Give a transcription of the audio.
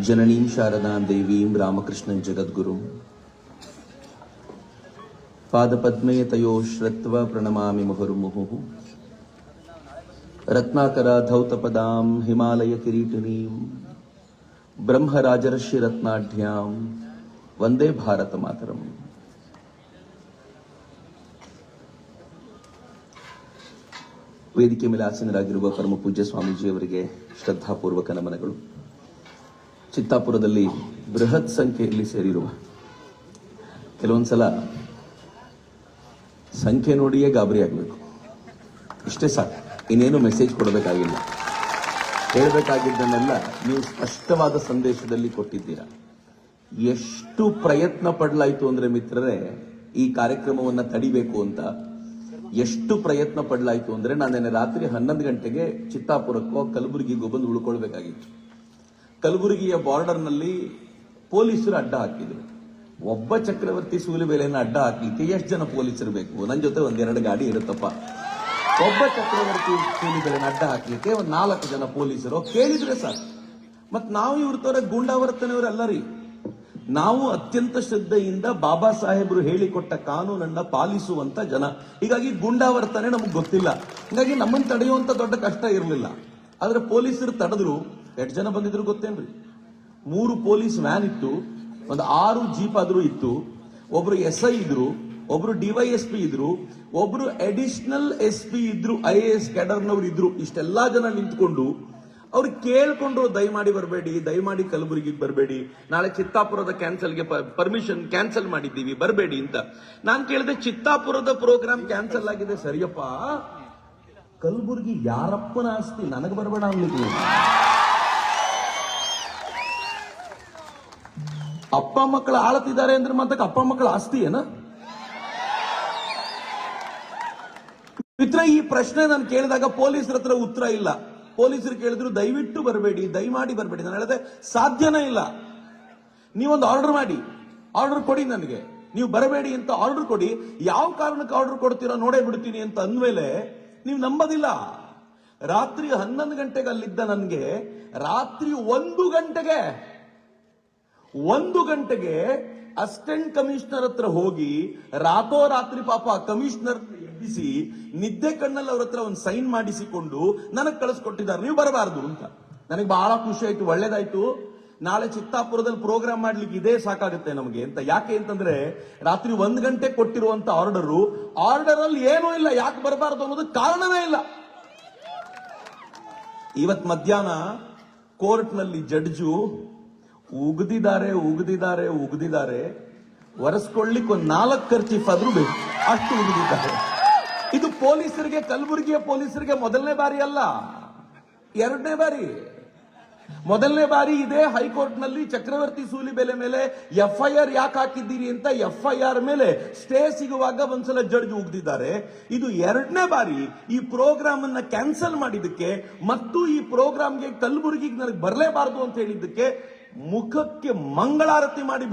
జననీం శారదాం దేవీం రామకృష్ణ జగద్గురు పాదపద్మయతయో శ్రవ ప్రణమామి ముహుర్ముహు ರತ್ನಾಕರ ಧೌತಪದಾಂ ಹಿಮಾಲಯ ಕಿರೀಟಿನೀಂ, ಬ್ರಹ್ಮರಾಜರ್ಷಿ ರತ್ನಾಢ್ಯಾಂ, ವಂದೇ ಭಾರತ ಮಾತರಂ. ವೇದಿಕೆ ಮೇಲೆ ಆಸೀನರಾಗಿರುವ ಪರಮ ಪೂಜ್ಯ ಸ್ವಾಮೀಜಿಯವರಿಗೆ ಶ್ರದ್ಧಾಪೂರ್ವಕ ನಮನಗಳು. ಚಿತ್ತಾಪುರದಲ್ಲಿ ಬೃಹತ್ ಸಂಖ್ಯೆಯಲ್ಲಿ ಸೇರಿರುವ ಕೆಲವೊಂದ್ಸಲ ಸಂಖ್ಯೆ ನೋಡಿಯೇ ಗಾಬರಿ ಆಗಬೇಕು. ಇಷ್ಟೇ ಸಾಕು. ಇನ್ನೇನು ಮೆಸೇಜ್ ಕೊಡಬೇಕಾಗಿಲ್ಲ. ಹೇಳಬೇಕಾಗಿದ್ದನ್ನೆಲ್ಲ ನೀವು ಸ್ಪಷ್ಟವಾದ ಸಂದೇಶದಲ್ಲಿ ಕೊಟ್ಟಿದ್ದೀರಾ. ಎಷ್ಟು ಪ್ರಯತ್ನ ಪಡಲಾಯಿತು ಅಂದ್ರೆ ಮಿತ್ರರೇ, ಈ ಕಾರ್ಯಕ್ರಮವನ್ನ ತಡಿಬೇಕು ಅಂತ. ಎಷ್ಟು ಪ್ರಯತ್ನ ಪಡಲಾಯಿತು ಅಂದ್ರೆ ನಾನು ನಿನ್ನೆ ರಾತ್ರಿ ಹನ್ನೊಂದು ಗಂಟೆಗೆ ಚಿತ್ತಾಪುರಕ್ಕೋ ಕಲಬುರಗಿಗೋ ಬಂದು ಉಳ್ಕೊಳ್ಬೇಕಾಗಿತ್ತು. ಕಲಬುರಗಿಯ ಬಾರ್ಡರ್ನಲ್ಲಿ ಪೊಲೀಸರು ಅಡ್ಡ ಹಾಕಿದರು. ಒಬ್ಬ ಚಕ್ರವರ್ತಿ ಸೂಲಿಬೇಲೆಯನ್ನು ಅಡ್ಡ ಹಾಕ್ಲಿಕ್ಕೆ ಎಷ್ಟು ಜನ ಪೊಲೀಸರು ಬೇಕು? ನನ್ನ ಜೊತೆ ಒಂದೆರಡು ಗಾಡಿ ಇರುತ್ತಪ್ಪ. ಒಬ್ಬ ಚಕ್ರವರ್ತಿ ಕೇಳಿದರೆ ಅಡ್ಡ ಹಾಕ್ಲಿಕ್ಕೆ ಒಂದು ನಾಲ್ಕು ಜನ ಪೊಲೀಸರು ಕೇಳಿದ್ರೆ ಸರ್ ಮತ್ ನಾವು ಇವ್ರ ತರ ಗೂಂಡಾವರ್ತನೆಯವರಲ್ಲ ರೀ ನಾವು ಅತ್ಯಂತ ಶ್ರದ್ಧೆಯಿಂದ ಬಾಬಾ ಸಾಹೇಬರು ಹೇಳಿಕೊಟ್ಟ ಕಾನೂನನ್ನ ಪಾಲಿಸುವಂತ ಜನ. ಹೀಗಾಗಿ ಗುಂಡಾವರ್ತನೆ ನಮಗೆ ಗೊತ್ತಿಲ್ಲ. ಹೀಗಾಗಿ ನಮ್ಮನ್ನು ತಡೆಯುವಂತ ದೊಡ್ಡ ಕಷ್ಟ ಇರಲಿಲ್ಲ. ಆದ್ರೆ ಪೊಲೀಸರು ತಡೆದ್ರು. ಎಷ್ಟು ಜನ ಬಂದಿದ್ರು ಗೊತ್ತೇನ್ರಿ? ಮೂರು ಪೊಲೀಸ್ ವ್ಯಾನ್ ಇತ್ತು, ಒಂದು ಆರು ಜೀಪ್ ಆದ್ರೂ ಇತ್ತು, ಒಬ್ರು ಎಸ್ ಐ ಇದ್ರು ಒಬ್ರು ಡಿವೈಎಸ್ಪಿ ಇದ್ರು, ಒಬ್ರು ಅಡಿಷನಲ್ ಎಸ್ ಪಿ ಇದ್ರು, ಐ ಎ ಎಸ್ ಕ್ಯಾಡರ್ನವ್ರು ಇದ್ರು, ಇಷ್ಟೆಲ್ಲಾ ಜನ ನಿಂತ್ಕೊಂಡು ಅವ್ರು ಕೇಳ್ಕೊಂಡ್ರು, ದಯಮಾಡಿ ಬರಬೇಡಿ, ದಯಮಾಡಿ ಕಲಬುರಗಿಗೆ ಬರಬೇಡಿ, ನಾಳೆ ಚಿತ್ತಾಪುರದ ಕ್ಯಾನ್ಸಲ್ಗೆ ಪರ್ಮಿಷನ್ ಕ್ಯಾನ್ಸಲ್ ಮಾಡಿದ್ದೀವಿ, ಬರಬೇಡಿ ಅಂತ. ನಾನು ಕೇಳಿದೆ, ಚಿತ್ತಾಪುರದ ಪ್ರೋಗ್ರಾಮ್ ಕ್ಯಾನ್ಸಲ್ ಆಗಿದೆ, ಸರಿಯಪ್ಪ. ಕಲಬುರಗಿ ಯಾರಪ್ಪನ ಆಸ್ತಿ? ನನಗೆ ಬರಬೇಡ ಅನ್ಲಿಕ್ಕೆ. ಅಪ್ಪ ಮಕ್ಕಳು ಆಳತಿದ್ದಾರೆ ಅಂದ್ರೆ ಮತ್ತೆ ಅಪ್ಪ ಮಕ್ಕಳ ಆಸ್ತಿ ಏನ? ಮಿತ್ರ ಈ ಪ್ರಶ್ನೆ ನಾನು ಕೇಳಿದಾಗ ಪೊಲೀಸರ ಹತ್ರ ಉತ್ತರ ಇಲ್ಲ. ಪೊಲೀಸರು ಕೇಳಿದ್ರು, ದಯವಿಟ್ಟು ಬರಬೇಡಿ, ದಯಮಾಡಿ ಬರಬೇಡಿ. ನಾನು ಹೇಳಿದೆ, ಸಾಧ್ಯನೇ ಇಲ್ಲ. ನೀವೊಂದು ಆರ್ಡರ್ ಮಾಡಿ. ಆರ್ಡರ್ ಕೊಡಿ ನನಗೆ. ನೀವು ಬರಬೇಡಿ ಅಂತ ಆರ್ಡರ್ ಕೊಡಿ. ಯಾವ ಕಾರಣಕ್ಕೆ ಆರ್ಡರ್ ಕೊಡ್ತೀರಾ ನೋಡೇ ಬಿಡ್ತೀನಿ ಅಂತ ಅಂದ್ಮೇಲೆ ನೀವು ನಂಬೋದಿಲ್ಲ. ರಾತ್ರಿ ಹನ್ನೊಂದು ಗಂಟೆಗೆ ಅಲ್ಲಿದ್ದ ನನಗೆ, ರಾತ್ರಿ ಒಂದು ಗಂಟೆಗೆ ಒಂದು ಗಂಟೆಗೆ ಅಸಿಸ್ಟೆಂಟ್ ಕಮಿಷನರ್ ಹತ್ರ ಹೋಗಿ ರಾತ್ರೋರಾತ್ರಿ ಪಾಪ ಕಮಿಷನರ್ ಎಬ್ಬಿಸಿ ನಿದ್ದೆ ಕಣ್ಣಲ್ಲಿ ಅವ್ರ ಹತ್ರ ಒಂದು ಸೈನ್ ಮಾಡಿಸಿಕೊಂಡು ನನಗೆ ಕಳಿಸ್ಕೊಟ್ಟಿದ್ದಾರೆ, ನೀವು ಬರಬಾರದು ಅಂತ. ನನಗೆ ಬಹಳ ಖುಷಿ ಆಯ್ತು, ಒಳ್ಳೇದಾಯ್ತು. ನಾಳೆ ಚಿತ್ತಾಪುರದಲ್ಲಿ ಪ್ರೋಗ್ರಾಮ್ ಮಾಡ್ಲಿಕ್ಕೆ ಇದೇ ಸಾಕಾಗುತ್ತೆ ನಮಗೆ ಅಂತ. ಯಾಕೆ ಅಂತಂದ್ರೆ ರಾತ್ರಿ ಒಂದ್ ಗಂಟೆ ಕೊಟ್ಟಿರುವಂತ ಆರ್ಡರು ಆರ್ಡರ್ ಅಲ್ಲಿ ಏನೂ ಇಲ್ಲ, ಯಾಕೆ ಬರಬಾರದು ಅನ್ನೋದು ಕಾರಣವೇ ಇಲ್ಲ. ಇವತ್ ಮಧ್ಯಾಹ್ನ ಕೋರ್ಟ್ನಲ್ಲಿ ಜಡ್ಜು ಉಗ್ದಿದ್ದಾರೆ ಉಗ್ದಿದ್ದಾರೆ ಉಗ್ದಿದ್ದಾರೆ. ಒರೆಸ್ಕೊಳ್ಳಿಕ್ಕೆ ಒಂದು ನಾಲ್ಕು ಖರ್ಚೀಫ್ ಆದ್ರೂ ಬೇಕು. ಅಷ್ಟು ಉಗ್ದಿದ್ದಾರೆ. ಇದು ಪೊಲೀಸರಿಗೆ, ಕಲಬುರಗಿಯ ಪೊಲೀಸರಿಗೆ ಮೊದಲನೇ ಬಾರಿ ಅಲ್ಲ. ಎರಡನೇ ಬಾರಿ. ಮೊದಲನೇ ಬಾರಿ ಇದೇ ಹೈಕೋರ್ಟ್ನಲ್ಲಿ ಚಕ್ರವರ್ತಿ ಸೂಲಿಬೆಲೆ ಮೇಲೆ ಎಫ್ಐಆರ್ ಯಾಕೆ ಹಾಕಿದ್ದೀರಿ ಅಂತ ಎಫ್ಐಆರ್ ಮೇಲೆ ಸ್ಟೇ ಸಿಗುವಾಗ ಒಂದ್ಸಲ ಜಡ್ಜ್ ಉಗ್ದಿದ್ದಾರೆ. ಇದು ಎರಡನೇ ಬಾರಿ ಈ ಪ್ರೋಗ್ರಾಮ್ ಅನ್ನ ಕ್ಯಾನ್ಸಲ್ ಮಾಡಿದ್ದಕ್ಕೆ, ಮತ್ತು ಈ ಪ್ರೋಗ್ರಾಮ್ಗೆ ಕಲಬುರಗಿಗೆ ನನಗೆ ಬರಲೇಬಾರದು ಅಂತ ಹೇಳಿದ್ದಕ್ಕೆ ಮುಖಕ್ಕೆ ಮಂಗಳಾರತಿ ಮಾಡಿ